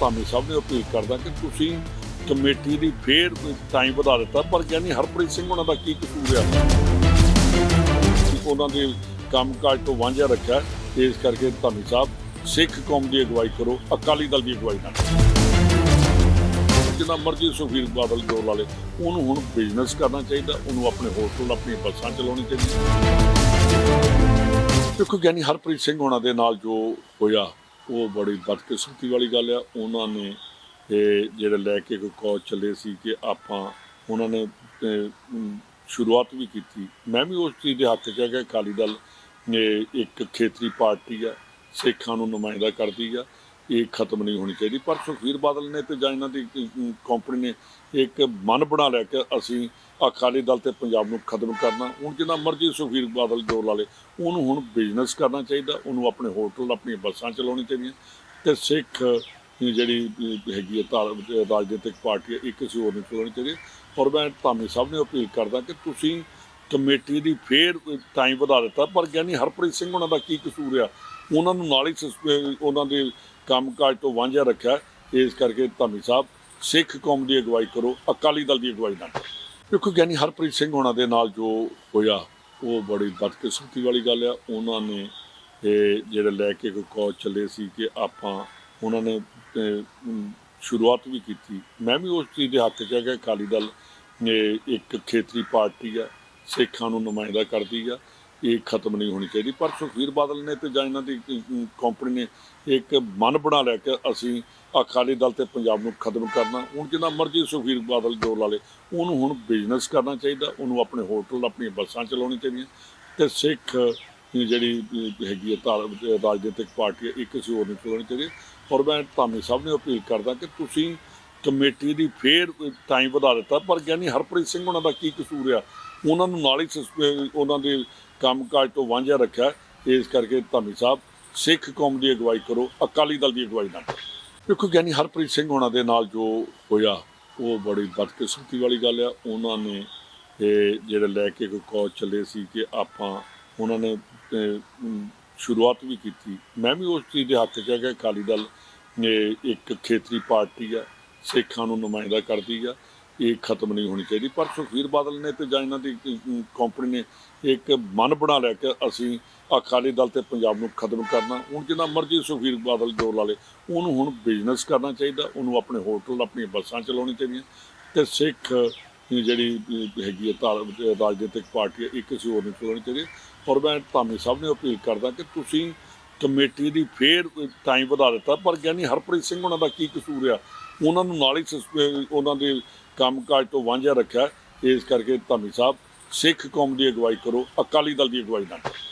ਧਾਮੀ ਸਾਹਿਬ ਨੂੰ ਅਪੀਲ ਕਰਦਾ ਕਿ ਤੁਸੀਂ ਕਮੇਟੀ ਦੀ ਫੇਰ ਟਾਈਮ ਵਧਾ ਦਿੱਤਾ, ਪਰ ਗਿਆਨੀ ਹਰਪ੍ਰੀਤ ਸਿੰਘ ਉਹਨਾਂ ਦਾ ਕੀ ਕਸੂਰ ਆ? ਉਹਨਾਂ ਦੇ ਕੰਮਕਾਜ ਤੋਂ ਵਾਂਝਾ ਰੱਖਿਆ, ਇਸ ਕਰਕੇ ਧਾਮੀ ਸਾਹਿਬ, ਸਿੱਖ ਕੌਮ ਦੀ ਅਗਵਾਈ ਕਰੋ, ਅਕਾਲੀ ਦਲ ਦੀ ਅਗਵਾਈ ਨਾ ਕਰੋ। ਜਿੰਨਾ ਮਰਜ਼ੀ ਸੁਖਬੀਰ ਬਾਦਲ ਜੋਰ ਲਾ ਲੇ, ਉਹਨੂੰ ਹੁਣ ਬਿਜ਼ਨਸ ਕਰਨਾ ਚਾਹੀਦਾ, ਉਹਨੂੰ ਆਪਣੇ ਹੋਟਲ ਆਪਣੀਆਂ ਬੱਸਾਂ ਚਲਾਉਣੀ ਚਾਹੀਦੀ ਦੇਖੋ ਗਿਆਨੀ ਹਰਪ੍ਰੀਤ ਸਿੰਘ ਹੋਣਾ ਦੇ ਨਾਲ ਜੋ ਹੋਇਆ ਉਹ ਬੜੀ ਬਦਕਿਸਮਤੀ ਵਾਲੀ ਗੱਲ ਆ। ਉਹਨਾਂ ਨੇ, ਇਹ ਜਿਹੜੇ ਲੈ ਕੇ ਕੋਈ ਕੌਚ ਚੱਲੇ ਸੀ ਕਿ ਆਪਾਂ ਉਹਨਾਂ ਨੇ ਸ਼ੁਰੂਆਤ ਵੀ ਕੀਤੀ। ਮੈਂ ਵੀ ਉਸ ਚੀਜ਼ ਦੇ ਹੱਕ 'ਚ ਹੈ ਕਿ ਅਕਾਲੀ ਦਲ ਇਹ ਇੱਕ ਖੇਤਰੀ ਪਾਰਟੀ ਆ, ਸਿੱਖਾਂ ਨੂੰ ਨੁਮਾਇੰਦਾ ਕਰਦੀ ਆ। ਇਹ ਖਤਮ ਨਹੀਂ ਹੋਣੀ ਚਾਹੀਦੀ। ਪਰ ਸੁਖਬੀਰ ਬਾਦਲ ਨੇ ਤੇ ਜਾਂ ਇਹਨਾਂ ਦੀ ਕੰਪਨੀ ਨੇ ਇੱਕ ਮਨ ਬਣਾ ਲਿਆ ਕਿ ਅਸੀਂ ਅਕਾਲੀ ਦਲ ਤੇ ਪੰਜਾਬ ਨੂੰ ਖਤਮ ਕਰਨਾ। ਹੁਣ ਜਿੰਨਾ ਮਰਜ਼ੀ ਸੁਖਬੀਰ ਬਾਦਲ ਜੋਰ ਲਾ ਲੇ ਉਹਨੂੰ ਹੁਣ ਬਿਜ਼ਨਸ ਕਰਨਾ ਚਾਹੀਦਾ ਉਹਨੂੰ ਆਪਣੇ ਹੋਟਲ ਆਪਣੀਆਂ ਬੱਸਾਂ ਚਲਾਉਣੀ ਚਾਹੀਦੀਆਂ। ਤੇ ਸਿੱਖ ਜਿਹੜੀ ਹੈਗੀ ਹੈ ਧਾਰ- ਰਾਜਨੀਤਿਕ ਪਾਰਟੀ ਹੈ, ਇਹ ਕਿਸੇ ਹੋਰ ਨੂੰ ਚਲਾਉਣੀ ਚਾਹੀਦੀ। ਹੈ। ਔਰ ਮੈਂ ਧਾਮੀ ਸਭ ਨੂੰ ਅਪੀਲ ਕਰਦਾ ਕਿ ਤੁਸੀਂ ਕਮੇਟੀ ਦੀ ਫੇਰ ਟਾਈਮ ਵਧਾ ਦਿੱਤਾ, ਪਰ ਗਿਆਨੀ ਹਰਪ੍ਰੀਤ ਸਿੰਘ ਉਹਨਾਂ ਦਾ ਕੀ ਕਸੂਰ ਆ? ਉਹਨਾਂ ਨੂੰ ਨਾਲ ਹੀ ਸਸਪੇ- ਉਹਨਾਂ ਦੇ ਕੰਮਕਾਜ ਤੋਂ ਵਾਂਝਾ ਰੱਖਿਆ। ਇਸ ਕਰਕੇ ਧਾਮੀ ਸਾਹਿਬ, ਸਿੱਖ ਕੌਮ ਦੀ ਅਗਵਾਈ ਕਰੋ, ਅਕਾਲੀ ਦਲ ਦੀ ਅਗਵਾਈ ਨਾ ਕਰੋ। ਦੇਖੋ, ਗਿਆਨੀ ਹਰਪ੍ਰੀਤ ਸਿੰਘ ਉਹਨਾਂ ਦੇ ਨਾਲ ਜੋ ਹੋਇਆ, ਉਹ ਬੜੀ ਬਦਕਿਸਮਤੀ ਵਾਲੀ ਗੱਲ ਆ। ਉਹਨਾਂ ਨੇ, ਇਹ ਜਿਹੜੇ ਲੈ ਕੇ ਕੋਈ ਕੌਚ ਚੱਲੇ ਸੀ ਕਿ ਆਪਾਂ, ਉਹਨਾਂ ਨੇ ਸ਼ੁਰੂਆਤ ਵੀ ਕੀਤੀ। ਮੈਂ ਵੀ ਉਸ ਚੀਜ਼ ਦੇ ਹੱਕ 'ਚ ਹੈ ਕਿ ਅਕਾਲੀ ਦਲ ਇਹ ਇੱਕ ਖੇਤਰੀ ਪਾਰਟੀ ਆ। ਸਿੱਖਾਂ ਨੂੰ ਨੁਮਾਇੰਦਾ ਕਰਦੀ ਆ ਇਹ ਖਤਮ ਨਹੀਂ ਹੋਣੀ ਚਾਹੀਦੀ। ਪਰ ਸੁਖਬੀਰ ਬਾਦਲ ਨੇ ਤੇ ਜਾਂ ਇਹਨਾਂ ਦੀ ਕੰਪਨੀ ਨੇ ਇੱਕ ਮਨ ਬਣਾ ਲਿਆ ਕਿ ਅਸੀਂ ਅਕਾਲੀ ਦਲ ਤੇ ਪੰਜਾਬ ਨੂੰ ਖਤਮ ਕਰਨਾ। ਹੁਣ ਜਿੰਨਾ ਮਰਜ਼ੀ ਸੁਖਬੀਰ ਬਾਦਲ ਜੋਰ ਲਾ ਲੇ ਉਹਨੂੰ ਹੁਣ ਬਿਜ਼ਨਸ ਕਰਨਾ ਚਾਹੀਦਾ ਉਹਨੂੰ ਆਪਣੇ ਹੋਟਲ ਆਪਣੀਆਂ ਬੱਸਾਂ ਚਲਾਉਣੀ ਚਾਹੀਦੀਆਂ। ਤੇ ਸਿੱਖ ਜਿਹੜੀ ਹੈਗੀ ਹੈ ਧਾਰ- ਰਾਜਨੀਤਿਕ ਪਾਰਟੀ ਹੈ, ਇਹ ਕਿਸੇ ਹੋਰ ਨੂੰ ਚਲਾਉਣੀ ਚਾਹੀਦੀ। ਹੈ। ਔਰ ਮੈਂ ਧਾਮੀ ਸਾਹਿਬ ਨੂੰ ਅਪੀਲ ਕਰਦਾ ਕਿ ਤੁਸੀਂ ਕਮੇਟੀ ਦੀ ਫੇਰ ਟਾਈਮ ਵਧਾ ਦਿੱਤਾ, ਪਰ ਗਿਆਨੀ ਹਰਪ੍ਰੀਤ ਸਿੰਘ ਉਹਨਾਂ ਦਾ ਕੀ ਕਸੂਰ ਆ? ਉਹਨਾਂ ਨੂੰ ਨਾਲ ਹੀ ਸਸਪੇ- ਉਹਨਾਂ ਦੇ ਕੰਮਕਾਜ ਤੋਂ ਵਾਂਝਾ ਰੱਖਿਆ। ਇਸ ਕਰਕੇ ਧਾਮੀ ਸਾਹਿਬ, ਸਿੱਖ ਕੌਮ ਦੀ ਅਗਵਾਈ ਕਰੋ, ਅਕਾਲੀ ਦਲ ਦੀ ਅਗਵਾਈ ਨਾ ਕਰੋ। ਦੇਖੋ ਗਿਆਨੀ ਹਰਪ੍ਰੀਤ ਸਿੰਘ ਹੋਣਾ ਦੇ ਨਾਲ ਜੋ ਹੋਇਆ, ਉਹ ਬੜੀ ਬਦਕਿਸਮਤੀ ਵਾਲੀ ਗੱਲ ਆ। ਉਹਨਾਂ ਨੇ, ਇਹ ਜਿਹੜੇ ਲੈ ਕੇ ਕੋਈ ਕੌਚ ਚੱਲੇ ਸੀ ਕਿ ਆਪਾਂ ਉਹਨਾਂ ਨੇ ਸ਼ੁਰੂਆਤ ਵੀ ਕੀਤੀ। ਮੈਂ ਵੀ ਉਸ ਚੀਜ਼ ਦੇ ਹੱਕ 'ਚ ਹੈ ਕਿ ਅਕਾਲੀ ਦਲ ਇਹ ਇੱਕ ਖੇਤਰੀ ਪਾਰਟੀ ਆ। ਸਿੱਖਾਂ ਨੂੰ ਨੁਮਾਇੰਦਾ ਕਰਦੀ ਆ ਇਹ ਖਤਮ ਨਹੀਂ ਹੋਣੀ ਚਾਹੀਦੀ। ਪਰ ਸੁਖਬੀਰ ਬਾਦਲ ਨੇ ਤੇ ਜਾਂ ਇਹਨਾਂ ਦੀ ਕੰਪਨੀ ਨੇ ਇੱਕ ਮਨ ਬਣਾ ਲਿਆ ਕਿ ਅਸੀਂ ਅਕਾਲੀ ਦਲ ਤੇ ਪੰਜਾਬ ਨੂੰ ਖਤਮ ਕਰਨਾ। ਹੁਣ ਜਿੰਨਾ ਮਰਜ਼ੀ ਸੁਖਬੀਰ ਬਾਦਲ ਜੋਰ ਲਾ ਲੇ ਉਹਨੂੰ ਹੁਣ ਬਿਜ਼ਨਸ ਕਰਨਾ ਚਾਹੀਦਾ ਉਹਨੂੰ ਆਪਣੇ ਹੋਟਲ ਆਪਣੀਆਂ ਬੱਸਾਂ ਚਲਾਉਣੀ ਚਾਹੀਦੀਆਂ। ਤੇ ਸਿੱਖ ਜਿਹੜੀ ਹੈਗੀ ਹੈ ਧਾਰ- ਰਾਜਨੀਤਿਕ ਪਾਰਟੀ ਹੈ, ਇਹ ਕਿਸੇ ਹੋਰ ਨੂੰ ਚਲਾਉਣੀ ਚਾਹੀਦੀ। ਹੈ। ਔਰ ਮੈਂ ਧਾਮੀ ਸਭ ਨੂੰ ਅਪੀਲ ਕਰਦਾ ਕਿ ਤੁਸੀਂ ਕਮੇਟੀ ਦੀ ਫੇਰ ਟਾਈਮ ਵਧਾ ਦਿੱਤਾ ਪਰ ਗਿਆਨੀ ਹਰਪ੍ਰੀਤ ਸਿੰਘ ਉਹਨਾਂ ਦਾ ਕੀ ਕਸੂਰ ਆ? ਉਹਨਾਂ ਨੂੰ ਨਾਲ ਹੀ ਸਸਪੇ- ਉਹਨਾਂ ਦੇ ਕੰਮਕਾਜ ਤੋਂ ਵਾਂਝਾ ਰੱਖਿਆ। ਇਸ ਕਰਕੇ ਧਾਮੀ ਸਾਹਿਬ, ਸਿੱਖ ਕੌਮ ਦੀ ਅਗਵਾਈ ਕਰੋ, ਅਕਾਲੀ ਦਲ ਦੀ ਅਗਵਾਈ ਨਾ ਕਰੋ।